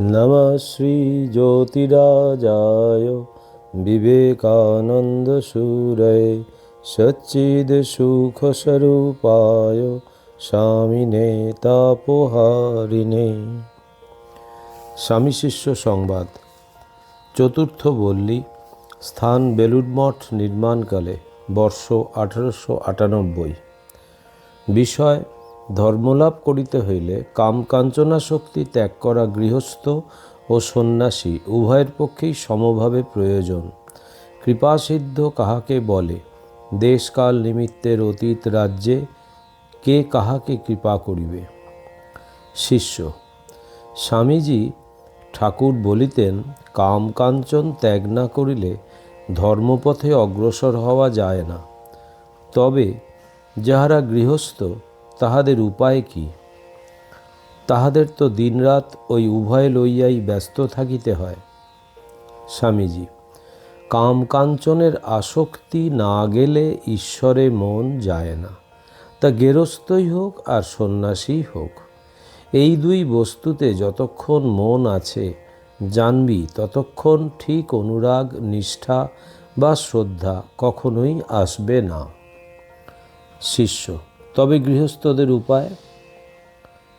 নমঃ শ্রীজ্যোতিরাজায় বিবেকানন্দসূরয়ে সচ্চিদসুখস্বরূপায় স্বামিনে তাপহারিণে। স্বামী শিষ্য সংবাদ। চতুর্থ বল্লী, স্থান বেলুড়মঠ নির্মাণকালে, বর্ষ আঠারোশো আটানব্বই। বিষয় ধর্মলাভ করিতে হইলে কামকাঞ্চনা শক্তি ত্যাগ করা গৃহস্থ ও সন্ন্যাসী উভয়ের পক্ষেই সমভাবে প্রয়োজন। কৃপাসিদ্ধ কাহাকে বলে, দেশকাল নিমিত্তের অতীত রাজ্যে কে কাহাকে কৃপা করিবে? শিষ্য, স্বামীজি ঠাকুর বলিতেন কাম কাঞ্চন ত্যাগ না করিলে ধর্মপথে অগ্রসর হওয়া যায় না। তবে যাহারা গৃহস্থ তাহাদের উপায় কি? তাহাদের তো দিনরাত ওই উভয় লইয়াই ব্যস্ত থাকিতে হয়। স্বামীজি কাম কাঞ্চনের আসক্তি না গেলে ঈশ্বরে মন যায় না। তা গেরস্থই হোক আর সন্ন্যাসী হোক। এই দুই বস্তুতে যতক্ষণ মন আছে, জানবি ততক্ষণ ঠিক অনুরাগ, নিষ্ঠা বা শ্রদ্ধা কখনোই আসবে না। শিষ্য তবে গৃহস্থদের উপায়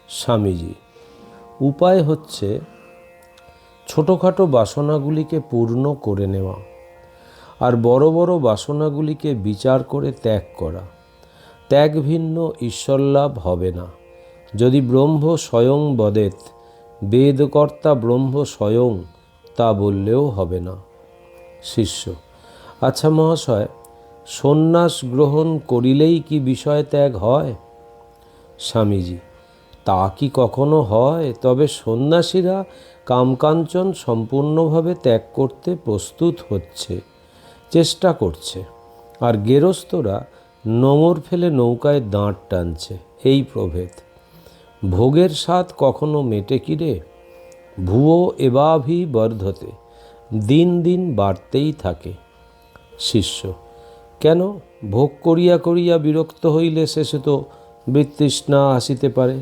স্বামীজি। উপায় হচ্ছে ছোটোখাটো বাসনাগুলিকে পূর্ণ করে নেওয়া আর বড় বড় বাসনাগুলিকে বিচার করে ত্যাগ করা। ত্যাগ ভিন্ন ঈশ্বরলাভ হবে না। যদি ব্রহ্ম স্বয়ং বদেত, বেদকর্তা ব্রহ্ম স্বয়ং, তা বললেও হবে না। শিষ্য আচ্ছা মহাশয় সন্ন্যাস গ্রহণ করিলেই কি বিষয় ত্যাগ হয়? স্বামীজি, তা কি কখনো হয়? তবে সন্ন্যাসীরা কামকাঞ্চন সম্পূর্ণভাবে ত্যাগ করতে প্রস্তুত হচ্ছে, চেষ্টা করছে, আর গেরস্থরা নোঙর ফেলে নৌকায় দাঁড় টানছে। এই প্রভেদ, ভোগের স্বাদ কখনো মেটে কিরে ভুয়ো এবাভি বর্ধতে, দিন দিন বাড়তেই থাকে। শিষ্য কেন? ভোগ করিয়া করিয়া বিরক্ত হইলে শেষে তো বৃত্তৃষ্ণা আসিতে পারে।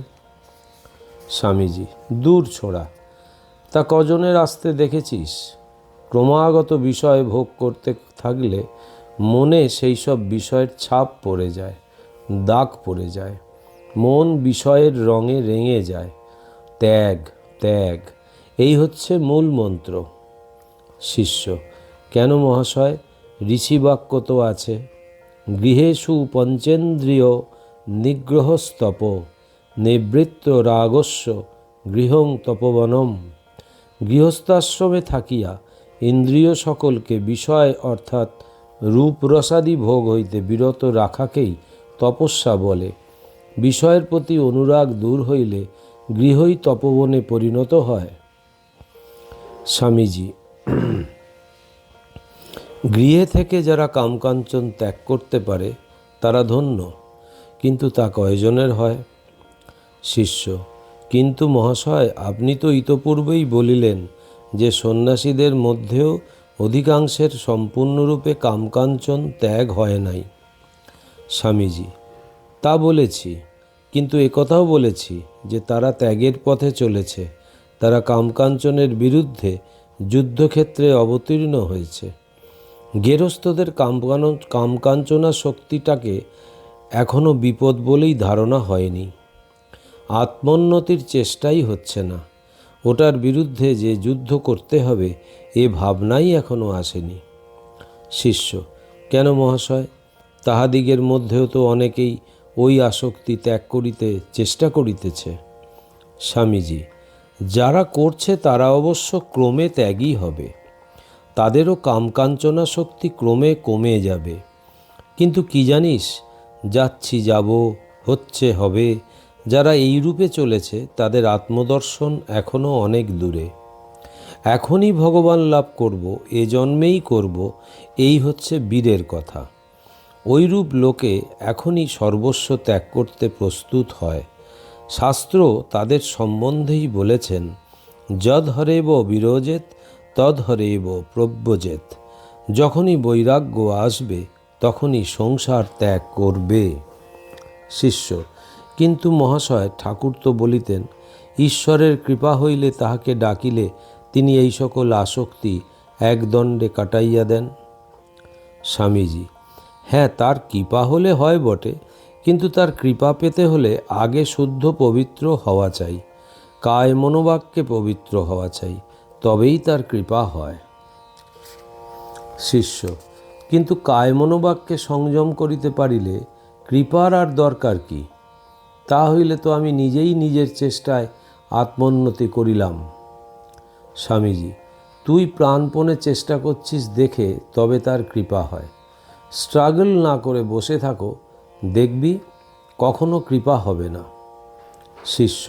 স্বামীজি, দূর ছোড়া, তা কজনের আসতে দেখেছিস? ক্রমাগত বিষয় ভোগ করতে থাকলে মনে সেই সব বিষয়ের ছাপ পড়ে যায়, দাগ পড়ে যায়, মন বিষয়ের রঙে রেঙে যায়। ত্যাগ ত্যাগ, এই হচ্ছে মূল মন্ত্র শিষ্য, কেন মহাশয়? ঋষিবাক্য তো আছে, গৃহেষু পঞ্চেন্দ্রিয় নিগ্রহস্তপ, নিবৃত্ত রাগস্য গৃহং তপবনম। গৃহস্থাশ্রমে থাকিয়া ইন্দ্রিয় সকলকে বিষয় অর্থাৎ রূপরসাদি ভোগ হইতে বিরত রাখাকেই তপস্যা বলে। বিষয়ের প্রতি অনুরাগ দূর হইলে গৃহই তপবনে পরিণত হয়। স্বামীজি গৃহে থেকে যারা কামকাঞ্চন ত্যাগ করতে পারে, তারা ধন্য। কিন্তু তা কয়জনের হয়? শিষ্য, কিন্তু মহাশয়, আপনি তো ইতপূর্বেই বলিলেন যে সন্ন্যাসীদের মধ্যেও অধিকাংশের সম্পূর্ণরূপে কামকাঞ্চন ত্যাগ হয় নাই। স্বামীজি, তা বলেছি, কিন্তু একথাও বলেছি যে তারা ত্যাগের পথে চলেছে। তারা কামকাঞ্চনের বিরুদ্ধে যুদ্ধক্ষেত্রে অবতীর্ণ হয়েছে। গেরস্থদের কামকান কামকাঞ্চনা শক্তিটাকে এখনও বিপদ বলেই ধারণা হয়নি। আত্মোন্নতির চেষ্টাই হচ্ছে না। ওটার বিরুদ্ধে যে যুদ্ধ করতে হবে, এ ভাবনাই এখনও আসেনি। শিষ্য, কেন মহাশয়? তাহাদিগের মধ্যেও তো অনেকেই ওই আসক্তি ত্যাগ করিতে চেষ্টা করিতেছে। স্বামীজি, যারা করছে তারা অবশ্য ক্রমে ত্যাগই হবে। তাদেরও কামকাঞ্চনা শক্তি ক্রমে কমে যাবে। কিন্তু কি জানিস, যাচ্ছি যাব, হচ্ছে হবে। যারা এই রূপে চলেছে, তাদের আত্মদর্শন এখনও অনেক দূরে। এখনই ভগবান লাভ করব, এ জন্মেই করব, এই হচ্ছে বীরের কথা। ওইরূপ লোকে এখনই সর্বস্ব ত্যাগ করতে প্রস্তুত হয়। শাস্ত্র তাদের সম্বন্ধেই বলেছেন, যদ হরেব বিরোজেত তদ হরেব প্রব্যজেত যখনই বৈরাগ্য আসবে, তখনই সংসার ত্যাগ করবে। শিষ্য, কিন্তু মহাশয় ঠাকুর তো বলিতেন, ঈশ্বরের কৃপা হইলে তাহাকে ডাকিলে তিনি এই সকল আসক্তি একদণ্ডে কাটাইয়া দেন। স্বামীজি হ্যাঁ তার কৃপা হলে হয় বটে, কিন্তু তার কৃপা পেতে হলে আগে শুদ্ধ পবিত্র হওয়া চাই কায় মনোবাক্যে পবিত্র হওয়া চাই। তবেই তার কৃপা হয়। শিষ্য, কিন্তু কায় মনোবাক্যে সংযম করিতে পারিলে কৃপার আর দরকার কি? তা হইলে তো আমি নিজেই নিজের চেষ্টায় আত্মোন্নতি করিলাম। স্বামীজি, তুই প্রাণপণে চেষ্টা করছিস দেখে তবে তার কৃপা হয়। স্ট্রাগল না করে বসে থাকো, দেখবি কখনো কৃপা হবে না। শিষ্য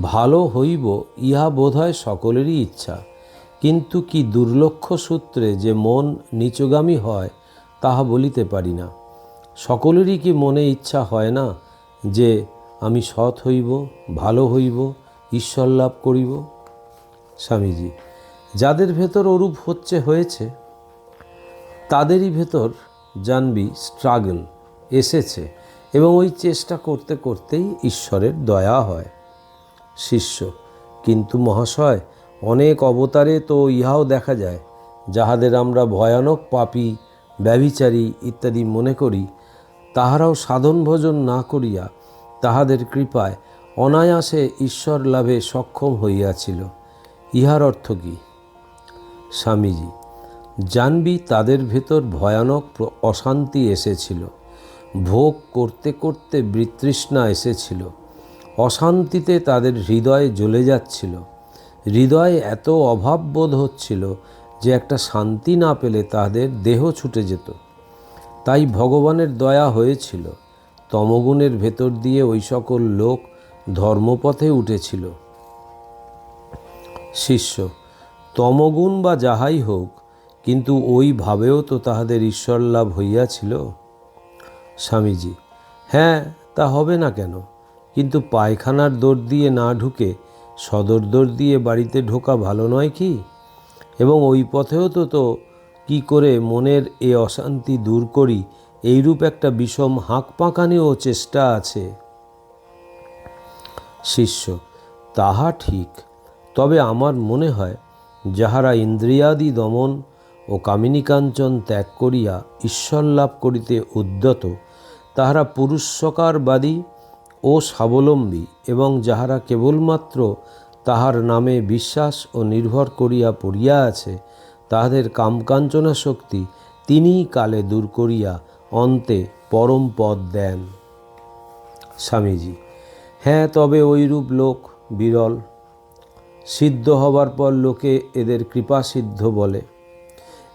ভালো হইব, ইহা বোধহয় সকলেরই ইচ্ছা। কিন্তু কি দুর্লক্ষ সূত্রে যে মন নিচগামী হয়, তাহা বলিতে পারি না। সকলেরই কি মনে ইচ্ছা হয় না যে আমি সৎ হইব, ভালো হইব, ঈশ্বর লাভ করিব? স্বামীজি, যাদের ভেতর ওরূপ হচ্ছে হয়েছে, তাদেরই ভেতর জানবি স্ট্রাগল এসেছে এবং ওই চেষ্টা করতে করতেই ঈশ্বরের দয়া হয়। শিষ্য। কিন্তু মহাশয়, অনেক অবতারে তো ইহাও দেখা যায়, যাহাদের আমরা ভয়ানক পাপী, ব্যভিচারী ইত্যাদি মনে করি, তাহারাও সাধন ভোজন না করিয়া তাহাদের কৃপায় অনায়াসে ঈশ্বর লাভে সক্ষম হইয়াছিল। ইহার অর্থ কী? স্বামীজি, জানবি তাদের ভেতর ভয়ানক অশান্তি এসেছিল। ভোগ করতে করতে বিতৃষ্ণা এসেছিল। অশান্তিতে তাদের হৃদয় জ্বলে যাচ্ছিল। হৃদয়ে এত অভাব বোধ হচ্ছিল যে একটা শান্তি না পেলে তাদের দেহ ছুটে যেত। তাই ভগবানের দয়া হয়েছিল। তমগুণের ভেতর দিয়ে ওই সকল লোক ধর্মপথে উঠেছিল। শিষ্য, তমগুণ বা যাহাই হোক, কিন্তু ওই ভাবেও তো তাহাদের ঈশ্বর লাভ হইয়াছিল? স্বামীজি হ্যাঁ তা হবে না কেন? কিন্তু পায়খানার দৌড় দিয়ে না ঢুকে সদর দোর দিয়ে বাড়িতে ঢোকা ভালো নয় কি? এবং ওই পথেও তো তো কি করে মনের এ অশান্তি দূর করি, এইরূপ একটা বিষম হাঁক পাকানিও চেষ্টা আছে। শিষ্য, তাহা ঠিক। তবে আমার মনে হয়, যাহারা ইন্দ্রিয়াদি দমন ও কামিনীকাঞ্চন ত্যাগ করিয়া ঈশ্বর লাভ করিতে উদ্যত, তাহারা পুরুষকারবাদী ও স্বাবলম্বী এবং যাহারা কেবলমাত্র তাহার নামে বিশ্বাস ও নির্ভর করিয়া পড়িয়া আছে, তাহাদের কামকাঞ্চনা শক্তি তিনিই কালে দূর করিয়া অন্তে পরম পদ দেন। স্বামীজি হ্যাঁ তবে ওইরূপ লোক বিরল। সিদ্ধ হবার পর লোকে এদের কৃপা সিদ্ধ বলে।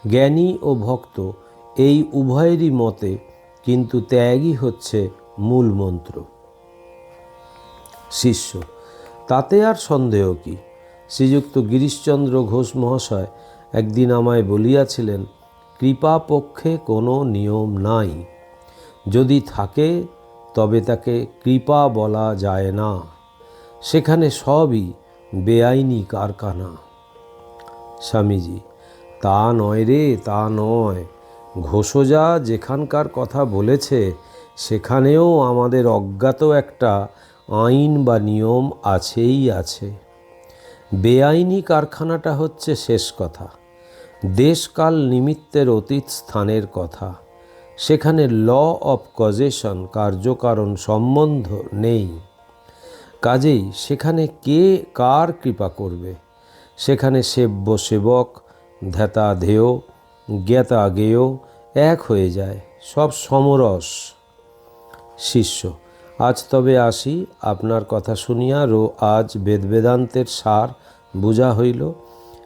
জ্ঞানী ও ভক্ত এই উভয়েরই মতে কিন্তু ত্যাগই হচ্ছে মূল মন্ত্র। শিষ্য। তাতে আর সন্দেহ কি? শ্রীযুক্ত গিরিশচন্দ্র ঘোষ মহাশয় একদিন আমায় বলিয়াছিলেন, কৃপা পক্ষে কোনো নিয়ম নাই। যদি থাকে, তবে তাকে কৃপা বলা যায় না। সেখানে সবই বেআইনি কারখানা। স্বামীজি, তা নয় রে, তা নয়। ঘোষজা যেখানকার কথা বলেছে, সেখানেও আমাদের অজ্ঞাত একটা আইন বা নিয়ম আছেই আছে। বেআইনি কারখানাটা হচ্ছে শেষ কথা। দেশকাল নিমিত্তের অতীত স্থানের কথা। সেখানে ল অফ কজেশন কার্যকারণ সম্বন্ধ নেই। কাজেই সেখানে কে কার কৃপা করবে? সেখানে সেব্য সেবক ধ্যাতা ধেয়, জ্ঞাতা গেয়, এক হয়ে যায়, সব সমরস শিষ্য। আজ তবে আসি আপনার কথা শুনিয়া রো আজ বেদবেদান্তের সার বুঝা হইল।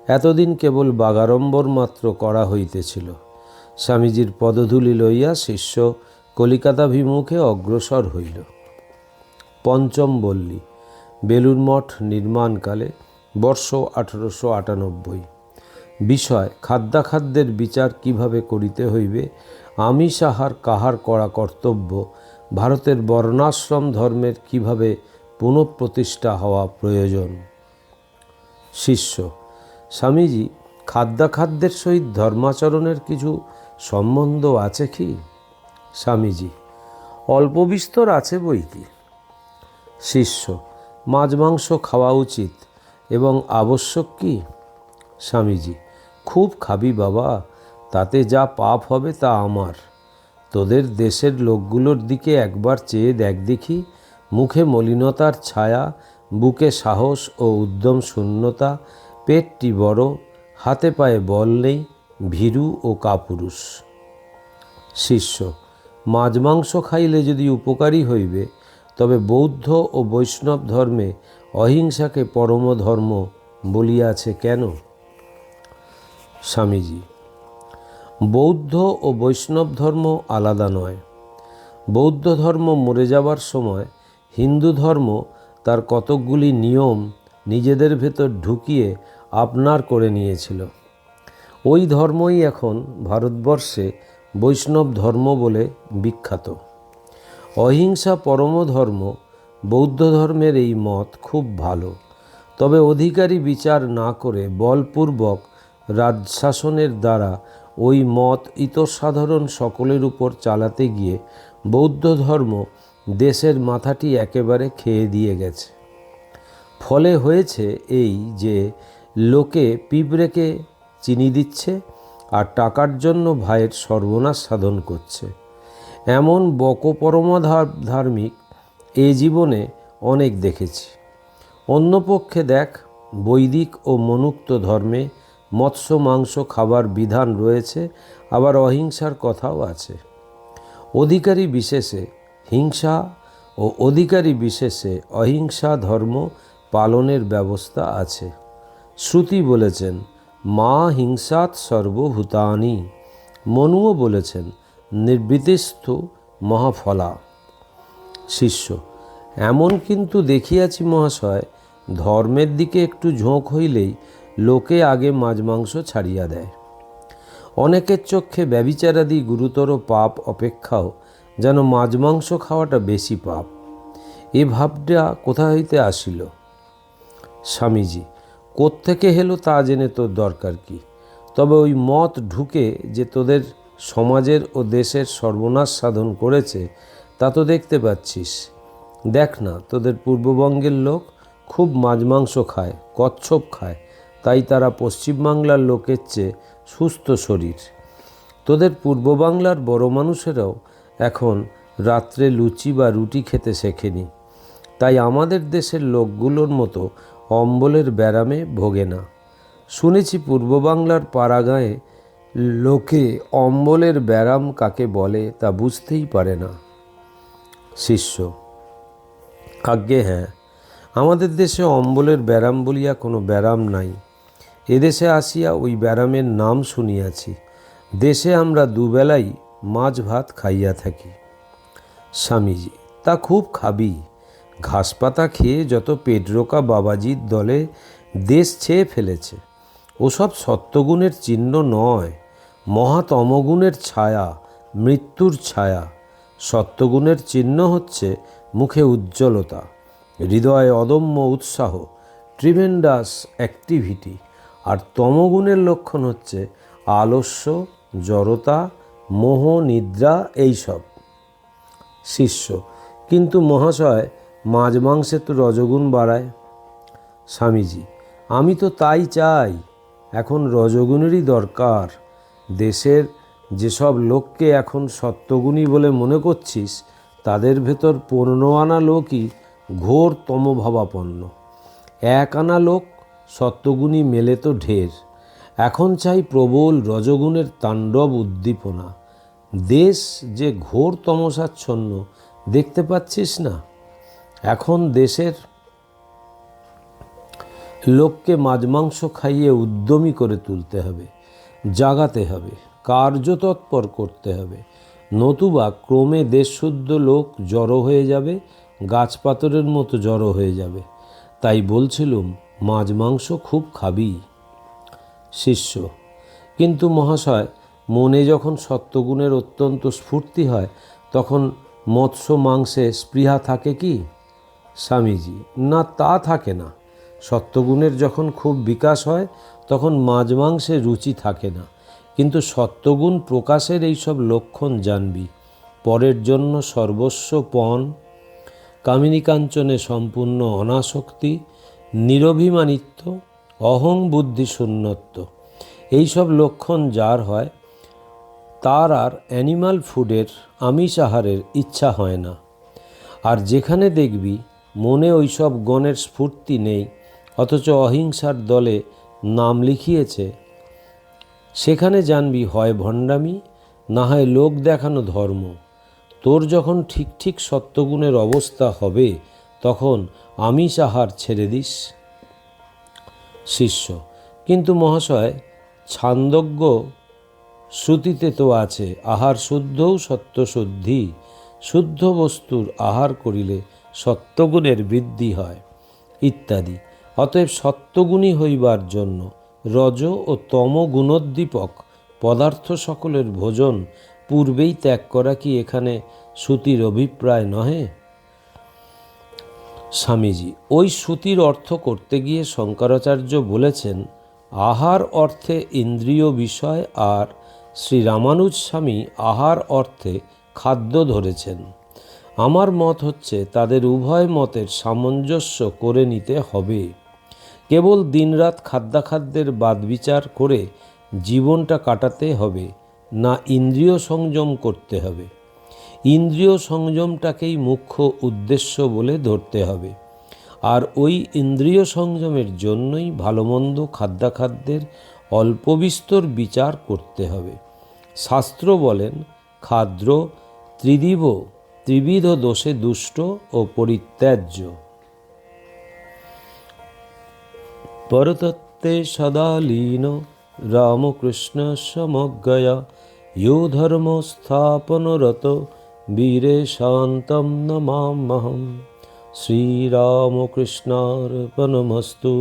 এতদিন কেবল বাগাড়ম্বর মাত্র করা হইতেছিল। স্বামীজির পদধূলি লইয়া শিষ্য কলিকাতাভিমুখে অগ্রসর হইল। পঞ্চম বল্লী, বেলুর মঠ নির্মাণকালে, বর্ষ আঠারোশো আটানব্বই। বিষয়, খাদ্যাখাদ্যের বিচার কীভাবে করিতে হইবে, আমি সাহার কাহার করা কর্তব্য ভারতের বর্ণাশ্রম ধর্মের কীভাবে পুনঃপ্রতিষ্ঠা হওয়া প্রয়োজন? শিষ্য, স্বামীজি, খাদ্যাখাদ্যের সহিত ধর্মাচরণের কিছু সম্বন্ধ আছে কি? স্বামীজি, অল্প বিস্তর আছে বই কি? শিষ্য, মাছ মাংস খাওয়া উচিত এবং আবশ্যক কি? স্বামীজি, খুব খাবি বাবা, তাতে যা পাপ হবে তা আমার। তোদের দেশের লোকগুলোর দিকে একবার চেয়ে দেখ দেখি। মুখে মলিনতার ছায়া, বুকে সাহস ও উদ্যম শূন্যতা, পেটটি বড়, হাতে পায়ে বল নেই, ভীরু ও কাপুরুষ। শিষ্য, মাছ মাংস খাইলে যদি উপকারী হইবে, তবে বৌদ্ধ ও বৈষ্ণব ধর্মে অহিংসাকে পরম ধর্ম বলিয়াছে কেন? স্বামীজি বৌদ্ধ ও বৈষ্ণব ধর্ম আলাদা নয়। বৌদ্ধ ধর্ম মরে যাবার সময় হিন্দু ধর্ম তার কতকগুলি নিয়ম নিজেদের ভেতর ঢুকিয়ে আপনার করে নিয়েছিল। ওই ধর্মই এখন ভারতবর্ষে বৈষ্ণব ধর্ম বলে বিখ্যাত। অহিংসা পরম ধর্ম বৌদ্ধ ধর্মের এই মত খুব ভালো। তবে অধিকারী বিচার না করে বলপূর্বক রাজশাসনের দ্বারা ওই মত ইতসাধারণ সকলের উপর চালাতে গিয়ে বৌদ্ধ ধর্ম দেশের মাথাটি একেবারে খেয়ে দিয়ে গেছে। ফলে হয়েছে এই যে লোকে পিঁপড়েকে চিনি দিচ্ছে আর টাকার জন্য ভাইয়ের সর্বনাশ সাধন করছে। এমন ধার্মিক এ জীবনে অনেক দেখেছি। অন্যপক্ষে দেখ বৈদিক ও মনুক্ত ধর্মে মৎস্য, মাংস, খাবার বিধান রয়েছে, আবার অহিংসার কথাও আছে। অধিকারী বিশেষে হিংসা ও অধিকারী বিশেষে অহিংসা ধর্ম পালনের ব্যবস্থা আছে। শ্রুতি বলেছেন, মা হিংসাত সর্বভূতানি। মনুও বলেছেন, নির্বিতিস্থ মহাফলা। শিষ্য, এমন কিন্তু দেখিয়াছি মহাশয়, ধর্মের দিকে একটু ঝোঁক হইলেই লোকে আগে মাছ মাংস ছাড়িয়া দেয়। অনেকের চক্ষে ব্যবিচারাদি গুরুতর পাপ অপেক্ষাও যেন মাছ মাংস খাওয়াটা বেশি পাপ। এ ভাবটা কোথা হইতে আসিল? স্বামীজি, কোত্থেকে হেলো তা জেনে তোর দরকার কি? তবে ওই মত ঢুকে যে তোদের সমাজের ও দেশের সর্বনাশ সাধন করেছে, তা তো দেখতে পাচ্ছিস। দেখ না, তোদের পূর্ববঙ্গের লোক খুব মাছ মাংস খায়, কচ্ছপ খায় তাই তারা পশ্চিমবাংলার লোকের চেয়ে সুস্থ শরীর। তোদের পূর্ব বাংলার বড় মানুষেরাও এখন রাত্রে লুচি বা রুটি খেতে শেখেনি। তাই আমাদের দেশের লোকগুলোর মতো অম্বলের ব্যারামে ভোগে না। শুনেছি পূর্ব বাংলার পাড়াগাঁয়ে লোকে অম্বলের ব্যারাম কাকে বলে তা বুঝতেই পারে না। শিষ্য আজ্ঞে হ্যাঁ আমাদের দেশে অম্বলের ব্যারাম বলিয়া কোনো ব্যারাম নাই। এদেশে আসিয়া ওই ব্যারামের নাম শুনিয়াছি। দেশে আমরা দুবেলাই মাছ ভাত খাইয়া থাকি। স্বামীজি, তা খুব খাবি। ঘাস পাতা খেয়ে যত পেটরোকা বাবাজির দলে দেশ ছেয়ে ফেলেছে। ওসব সত্যগুণের চিহ্ন নয়, মহাতমগুণের ছায়া, মৃত্যুর ছায়া। সত্যগুণের চিহ্ন হচ্ছে মুখে উজ্জ্বলতা, হৃদয়ে অদম্য উৎসাহ ট্রিমেন্ডাস অ্যাক্টিভিটি আর তমগুণের লক্ষণ হচ্ছে আলস্য, জড়তা, মোহ, নিদ্রা এইসব। শিষ্য, কিন্তু মহাশয় মাছ মাংসে তো রজগুণ বাড়ায়। স্বামীজি, আমি তো তাই চাই, এখন রজগুণেরই দরকার। দেশের যেসব লোককে এখন সত্যগুণী বলে মনে করছিস, তাদের ভেতর পনেরো আনা লোকই ঘোর তমভাবাপন্ন। এক আনা লোক সত্যগুণী মেলে তো ঢের। এখন চাই প্রবল রজগুণের তাণ্ডব উদ্দীপনা। দেশ যে ঘোর তমসাচ্ছন্ন, দেখতে পাচ্ছিস না? এখন দেশের লোককে মাংস খাইয়ে উদ্যমী করে তুলতে হবে, জাগাতে হবে, কার্যতৎপর করতে হবে। নতুবা ক্রমে দেশশুদ্ধ লোক জড়ো হয়ে যাবে গাছপাতরের মতো জড়ো হয়ে যাবে। তাই বলছিলুম মাছ, মাংস খুব খাবি। শিষ্য, কিন্তু মহাশয়, মনে যখন সত্যগুণের অত্যন্ত স্ফূর্তি হয়, তখন মৎস্য, মাংসে স্পৃহা থাকে কি? স্বামীজি, না তা থাকে না। সত্যগুণের যখন খুব বিকাশ হয়, তখন মাছ, মাংসে রুচি থাকে না। কিন্তু সত্যগুণ প্রকাশের এইসব লক্ষণ জানবি। পরের জন্য সর্বস্ব পণ কামিনী কাঞ্চনে সম্পূর্ণ অনাসক্তি নিরভিমানিত্ব, অহং বুদ্ধি শূন্যত্ব এইসব লক্ষণ যার হয়, তার আর অ্যানিমাল ফুডের আমিষ আহারের ইচ্ছা হয় না। আর যেখানে দেখবি, মনে ওইসব গণের স্ফূর্তি নেই, অথচ অহিংসার দলে নাম লিখিয়েছে। সেখানে জানবি, হয় ভণ্ডামি, না হয় লোক দেখানো ধর্ম। তোর যখন ঠিক ঠিক সত্যগুণের অবস্থা হবে, তখন আমিষ আহার ছেড়ে দিস। শিষ্য, কিন্তু মহাশয়, ছান্দজ্ঞ শ্রুতিতে তো আছে, আহার শুদ্ধও সত্য শুদ্ধি শুদ্ধ বস্তুর আহার করিলে সত্যগুণের বৃদ্ধি হয়, ইত্যাদি। অতএব সত্যগুণী হইবার জন্য রজ ও তম গুণোদ্দীপক পদার্থ সকলের ভোজন পূর্বেই ত্যাগ করা কি এখানে শ্রুতির অভিপ্রায় নহে? স্বামীজি, ওই শ্রুতির অর্থ করতে গিয়ে শঙ্করাচার্য বলেছেন, আহার অর্থে ইন্দ্রিয় বিষয় আর শ্রী রামানুজ স্বামী আহার অর্থে খাদ্য ধরেছেন। আমার মত হচ্ছে তাদের উভয় মতের সামঞ্জস্য করে নিতে হবে। কেবল দিনরাত খাদ্যাখাদ্যের বাদবিচার করে জীবনটা কাটাতে হবে, না ইন্দ্রিয় সংযম করতে হবে। ইন্দ্রিয় সংযমটাকেই মুখ্য উদ্দেশ্য বলে ধরতে হবে। আর ওই ইন্দ্রিয় সংযমের জন্যই ভালো মন্দ খাদ্যাখাদ্যের অল্প বিস্তর বিচার করতে হবে। শাস্ত্র বলেন, খাদ্র ত্রিদিব ত্রিবিধ দোষে দুষ্ট ও পরিত্যাজ্য। পরতত্ত্বে সদা লীন, রামকৃষ্ণ সমজ্ঞয়া ইয়ো ধর্ম স্থাপনরত বীরে শান্তম নমামহম শ্রীরামকৃষ্ণার্পণমস্তু